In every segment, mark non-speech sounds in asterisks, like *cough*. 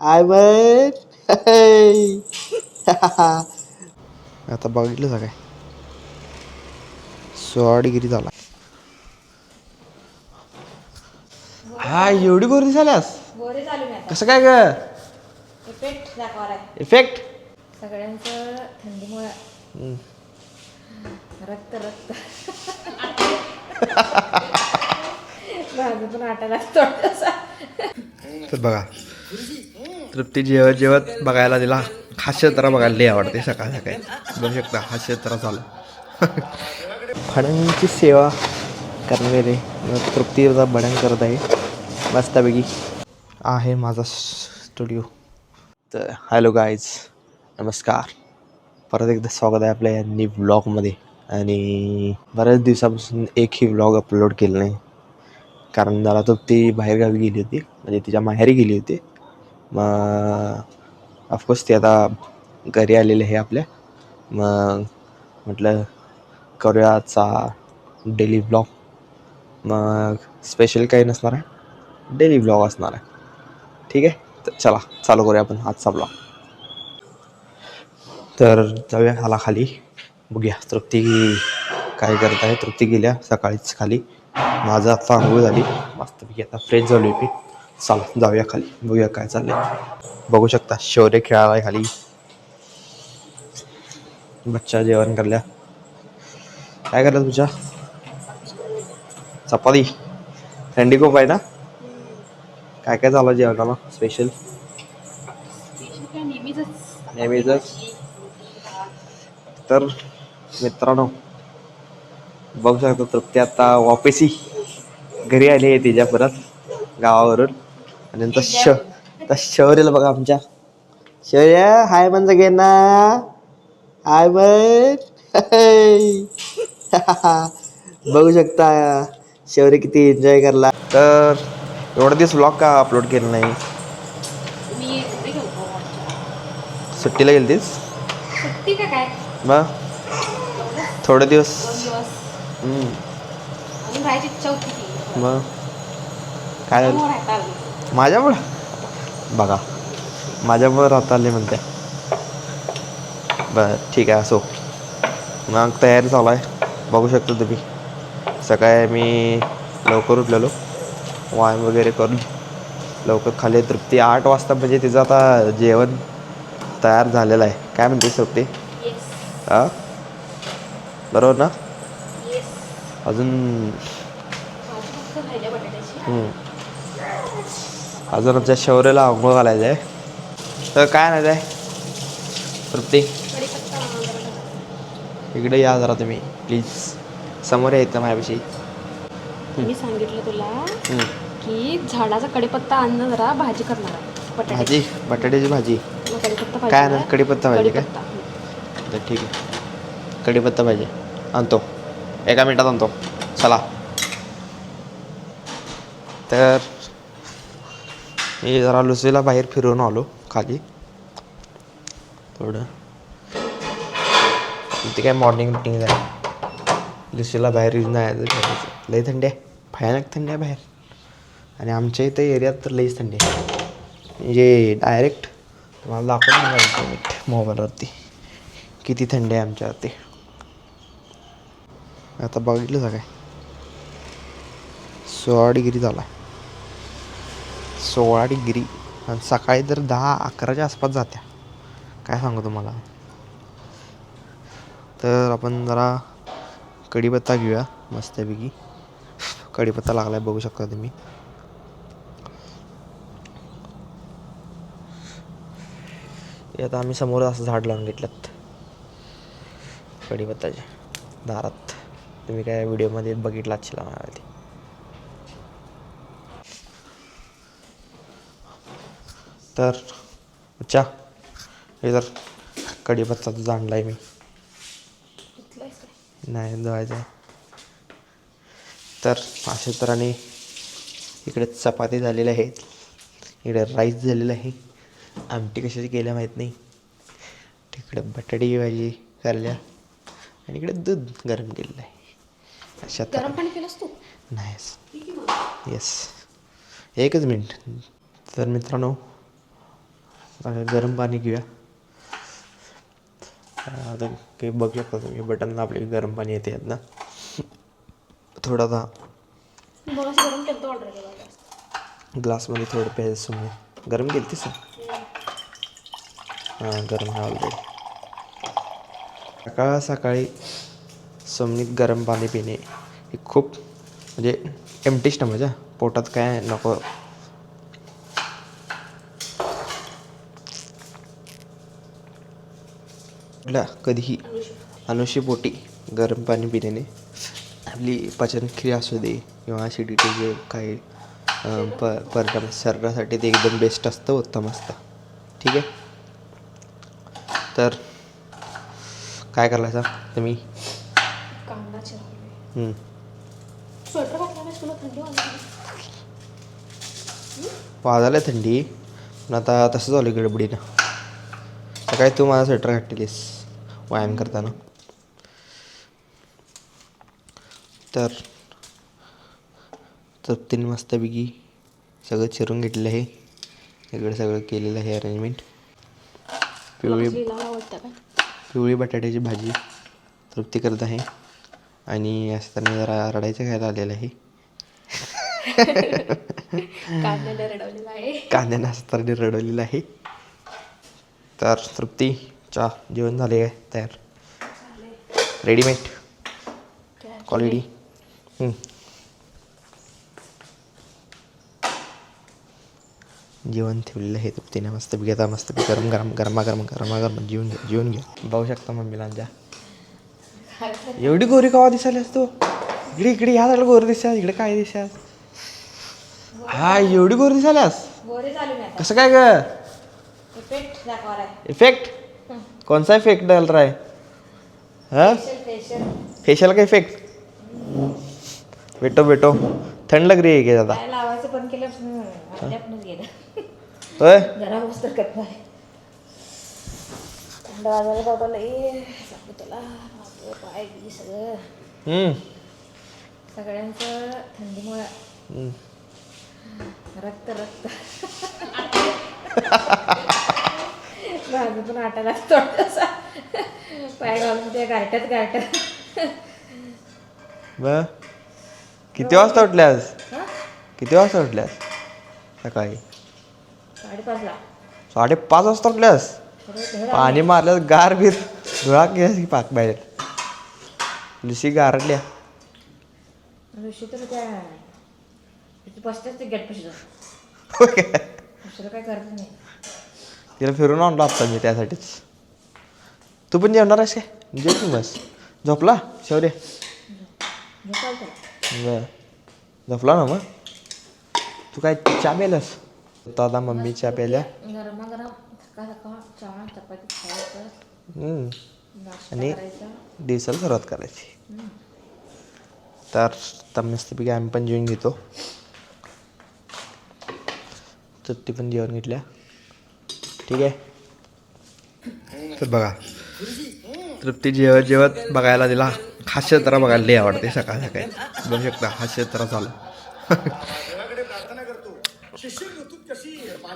I *laughs* आता बघितलं काय सोळा डिग्री झाला. हा एवढी गर्दी झाल्यास? गोरे चालू नाही कसं काय ग? इफेक्ट दाखवायला इफेक्ट सगळ्यांचं थंडीमुळे. रक्त रक्त. *laughs* माझं पण वाटायला थोडंसं तर बघा. तृप्ती जेवत जेवत बघायला तिला हास्यत्रा बघायला लई आवडते सकाळ सकाळी. बघू शकता हास्यत्रा चालू फडांची सेवा करणारे तृप्तीचा भडण भडंग करत आहे. मस्तपैकी. आहे माझा स्टुडिओ. तर हॅलो गाईज नमस्कार. परत एकदा स्वागत आहे आपल्या यांनी व्लॉगमध्ये आणि बऱ्याच दिवसापासून एकही व्लॉग अपलोड केला नाही. कारण जरा तृप्ती बाहेरगावी गेली होती. म्हणजे तिच्या माहेरी गेली होती. मग ऑफकोर्स ते आता घरी आलेले आहे आपल्या मग म्हटलं करूया आजचा डेली ब्लॉग मग स्पेशल काही नसणार आहे. डेली ब्लॉग असणार आहे. ठीक आहे? तर चला चालू करूया आपण आजचा ब्लॉग तर जाऊया खाला खाली. बघूया तृप्ती काय करत आहे. तृप्ती गेल्या सकाळीच खाली. माझं आत्ता आंघोळ झाली. मस्तपैकी आता फ्रेश झालो मी. चला जाऊया खाली बघूया काय चाललंय. बघू शकता शौर्य खेळायला खाली. बच्चा जेवण करल्या. काय करलं तुझ्या? चपाती. थंडी खूप आहे ना? काय काय झालं जेवणाला? स्पेशल नेहमीच तर मित्रांनो बघू शकतो तृप्ती आता वापसी. घरी आली आहे तिच्या परत गावावरून. आणि नंतर श तर शौर्यला बघा आमच्या. शौर्य हाय म्हणजे घे ना हाय म्हण. *laughs* बघू शकता शौर्य किती एन्जॉय करला. तर एवढा दिवस व्लॉग का अपलोड केलं नाही? सुट्टीला गेलतीस? का काय? मग थोडे दिवस. मग काय माझ्यामुळं? बघा. माझ्यामुळं राहता आले म्हणते. बर ठीक आहे असो. मग तयारी चालू आहे. बघू शकतो तुम्ही. सकाळी मी लवकर उठलेलो. व्यायाम वगैरे करून. लवकर खाली तृप्ती. आठ वाजता म्हणजे तिचं आता जेवण तयार झालेलं आहे. काय म्हणते तृप्ती? हां? बरोबर ना. अजून भाजी फक्त राहिल्या बटाट्याची हम्म. अजून आमच्या शौर्याला आंघोळ घालायचं आहे तर काय नाही आहे. इकडे या जरा तुम्ही प्लीज समोर यायचं माझ्यापाशी. मी सांगितलं तुला. की झाडाचा कढीपत्ता आणणं जरा भाजी करणार आहे. भाजी? बटाट्याची भाजी? काय ना कढीपत्ता पाहिजे काय कढीपत्ता. तर ठीक आहे. कढीपत्ता पाहिजे. आणतो. एका मिनिटात आणतो. चला. तर मी जरा लुसीला बाहेर फिरून आलो खाली. थोडं. इथे काय मॉर्निंग मिटिंग झाली लुसीला बाहेर येऊन जायचं फिरायचं लई थंडी आहे. भयानक थंडी आहे बाहेर. आणि आमच्या इथे एरियात तर लईच थंडी आहे. म्हणजे डायरेक्ट तुम्हाला दाखवून मिनिट मोबाईलवरती. किती थंडी आहे आमच्यावरती आता बघितलं सगळं काय? सोळा डिग्री झाला सोळा डिग्री आणि सकाळी तर दहा अकराच्या आसपास जात्या. काय सांगू तुम्हाला? तर आपण जरा कढीपत्ता घेऊया मस्तपैकी. कढीपत्ता लागलाय बघू शकता तुम्ही. हे आता आम्ही समोर असं झाड लावून घेतलं कढीपत्ताचे दारात. तुम्ही काय व्हिडिओमध्ये बघितला असशील मला तर अच्छा हे तर कढीपत्ता तुझा आणला आहे मी? नाही धुवायचं तर अशा तऱ्हेने इकडे चपाती झालेल्या आहेत इकडे राईस झालेलं आहे. आमटी कशाची केल्या माहीत नाही. तिकडे बटाट्याची भाजी करल्या आणि इकडे दूध गरम केलेलं आहे. अशा गरम पाणी केलंस तू? नाही. येस एकच मिनिट. तर मित्रांनो गरम पाणी घेऊया. आता काही बघू शकता तुम्ही बटन की गरम पाणी येते ना. थोडा आता मग असं गरम केलं ऑर्डर केलं ग्लासमध्ये थोडं प्यायचं समोर गरम केली तीस हां गरम आहे ऑलरेडी सकाळ सकाळी समनीत गरम पाणी पिणे हे खूप म्हणजे एमटी स्टमच हा पोटात काय नको कुठल्या कधीही अनुष्यपोटी गरम पाणी पिण्याने आपली पचनक्रिया असू दे किंवा ॲसिडिटी जे काही प परिणाम शरीरासाठी ते एकदम बेस्ट असतं उत्तम असतं. ठीक आहे? तर काय करायचं? तुम्ही? वाजायला थंडी. पण आता तसं झालं गडबडीनं. सकाळी तू माझा स्वेटर घातलेलीस. व्यायाम करताना. तर तृप्तीने मस्तपैकी सगळं चिरून घेतलेलं आहे. इकडे सगळं केलेलं आहे अरेंजमेंट पिवळी पिवळी बटाट्याची भाजी तृप्ती करत आहे. आणि असताना जरा रडायचं खायला आलेलं आहे. कांद्याला रडवलेला आहे. कांद्यानं असताना रडवलेलं आहे. तर तृप्ती चा जेवण झाले काय? तयार. रेडीमेड क्वालिटी जेवण ठेवलेलं आहे तृप्तीने. मस्तपैकी आता मस्तपैकी गरम गरम गरमागरम गरमागरम जेवून घ्या जेवून घ्या बघू शकता मम्मीला आमच्या एवढी गोरी कवा दिसायलास तू? इकडे इकडे ह्या झालं गोरी दिसास इकडे काय दिसास हा एवढी गोरी दिसायलास कसं काय ग? इफेक्ट कौन सा इफेक्ट डाल रहा है? हाँ? फेशियल का इफेक्ट बेटो बेटो ठंड लग रही है क्या ज़्यादा? थंड सगळ्यांचं थंडीमुळे हम्म. रक्त रक्त. *laughs* माझं पण आटायला थोडासा. पाय घालून ते गारट्यात गारट्यात ब किती वाजता उठल्यास? किती वाजता उठल्यास? सकाळी? साडेपाचला. साडेपाच वाजता उठल्यास? पाणी मारल्यास गार बीर धुळा गेस की पाक बाहेर? लुसी गारडल्या. ऋषी तर बसतेच ते गेट पशी? दुसरं काय करत नाही. तिला फिरून आणलो आत्ता मी त्यासाठीच. तू पण जेवणार आहेस काय? जेव की बस. झोपला? शौर्य. झोपाल त्याला बर. झोपला ना मग? तू काय चहा प्यायलास? दादा मम्मी चहा प्यायल्या हम्म. आणि- दिवसाला सुरुवात करायची. तर आता मस्तपैकी आम्ही पण जेवण घेतो. तृप्ती पण जेवण घेतल्या. ठीक आहे? तर बघा. तृप्ती जेवत जेवत बघायला दिला. हास्य जरा बघायला लई आवडते सकाळ सकाळी. बघू शकता हास्य जरा झालं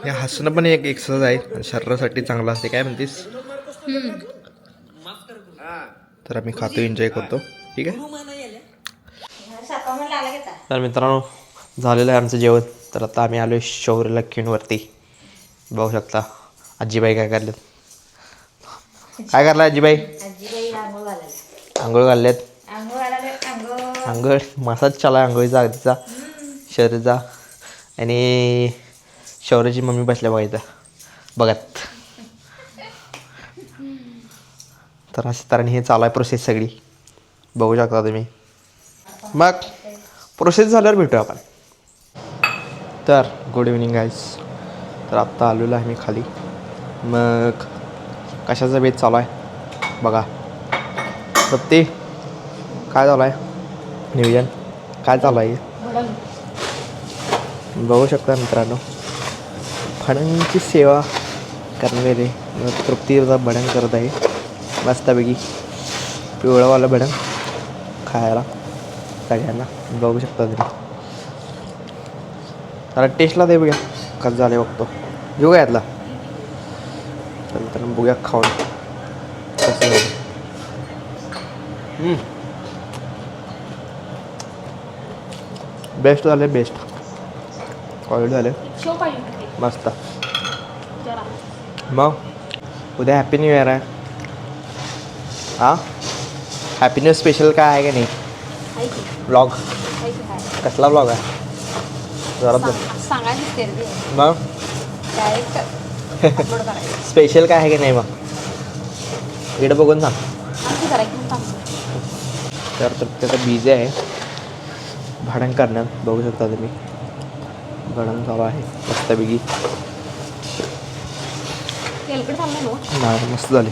हे हसणं पण एक एक्सरसाइज आहे. आणि शरीरासाठी चांगलं असते. काय म्हणतेस? तर आम्ही खातो एन्जॉय करतो. ठीक आहे? तर मित्रांनो झालेलं आहे आमचं जेवण. तर आता आम्ही आलो शौर्य लक्ष्मीवरती बघू शकता. आजीबाई काय करल्यात काय करला आजीबाई? आजीबाई आंघोळ घालायला. आंघोळ घालल्यात आंघोळ घालायला आंघोळ. आंघोळ. मसाज चाला आंघोळीचा अगदीचा शौर्यचा आणि शौर्याची मम्मी बसल्या बघायचा बघत. तर अशा तऱ्हेने हे चालू आहे प्रोसेस सगळी. बघू शकता तुम्ही. मग प्रोसेस झाल्यावर भेटूया आपण. तर गुड इव्हनिंग गाईज तर आत्ता आलेलो आहे मी खाली. मग कशाचा बेत चालू आहे? बघा. प्रत्येक काय चालू आहे? नियोजन. काय चालू आहे? बघू शकता मित्रांनो. भडंगची सेवा करणारे मग तृप्तीचा भडंग करत आहे. मस्तपैकी. पिवळावाला भडंग खायला सगळ्यांना बघू शकता तुम्ही. जरा टेस्टला दे बघा. कसं झालं बघतो. घेऊ का यातला? तर मित्रांनो बघूया खाऊन. कसं बेस्ट झाले बेस्ट क्वालिटी झाले मस्त. मग उद्या हॅपी न्यू इयर आहे. हां? हॅपी न्यू स्पेशल काय आहे का नाही? ब्लॉग कसला ब्लॉग आहे? जरा. मग? स्पेशल काय आहे की नाही मग? इकडे बघून सांग. तर आता बिझी आहे. भाडण करण्यात बघू शकता तुम्ही. भाडण चालू आहे मस्तपैकी. नाही मस्त झाली.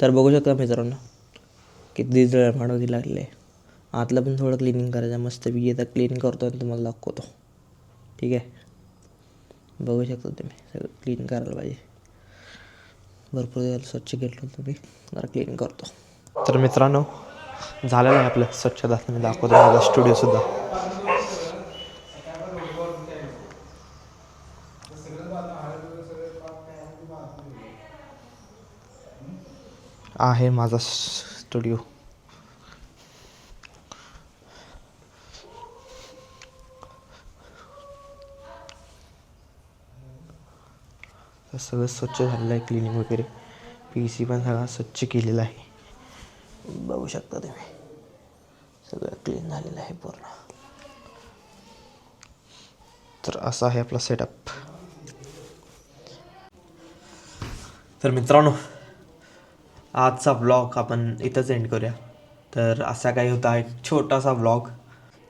तर बघू शकता मित्रांनो किती जळमाडवती लागले आहे आतलं पण थोडं क्लिनिंग करायचं मस्तपैकी आता क्लीन करतो आणि तुम्हाला दाखवतो. ठीक आहे? बघू शकता तुम्ही. सगळं क्लीन करायला पाहिजे. भरपूर दिवस स्वच्छ केलं तुम्ही जरा क्लीन करतो. तर मित्रांनो झालेलं आहे आपलं स्वच्छता. मी दाखवतो माझा स्टुडिओसुद्धा आहे माझा स्टुडिओ सगळं स्वच्छ झालेलं आहे क्लिनिंग वगैरे. पी सी पण सगळा स्वच्छ केलेला आहे. बघू शकता तुम्ही. सगळं क्लीन झालेलं आहे पूर्ण. तर असा आहे आपला सेटअप तर मित्रांनो आजचा ब्लॉग आपण इथंच एंड करूया. तर असा काही होता एक छोटासा ब्लॉग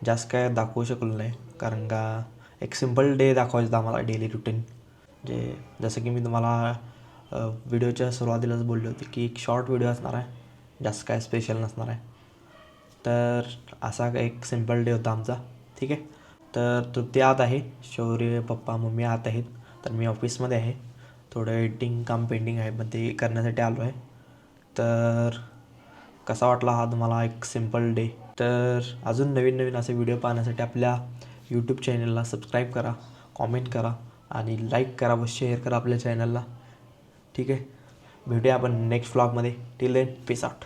जास्त काय दाखवू शकलो नाही कारण का एक सिंपल डे दाखवायचं आम्हाला डेली रुटीन जे जसं की मी तुम्हाला व्हिडिओच्या सुरुवातीलाच बोलले होते की एक शॉर्ट व्हिडिओ असणार आहे जास्त काय स्पेशल नसणार आहे. तर असा एक सिंपल डे होता आमचा ठीक आहे? तर तृप्ती आत आहे शौर्य पप्पा मम्मी आत आहेत. तर मी ऑफिसमध्ये आहे. थोडं एडिटिंग काम पेंडिंग आहे पण ते करण्यासाठी आलो आहे. तर कसा वाटला हा तुम्हाला एक सिंपल डे तर अजून नवीन नवीन असे व्हिडिओ पाहण्यासाठी आपल्या यूट्यूब चॅनलला सबस्क्राईब करा कॉमेंट करा. आणि लाईक करा व शेअर करा आपल्या चॅनलला ठीक आहे? भेटूया आपण नेक्स्ट व्लॉगमध्ये टिल देन पीस आउट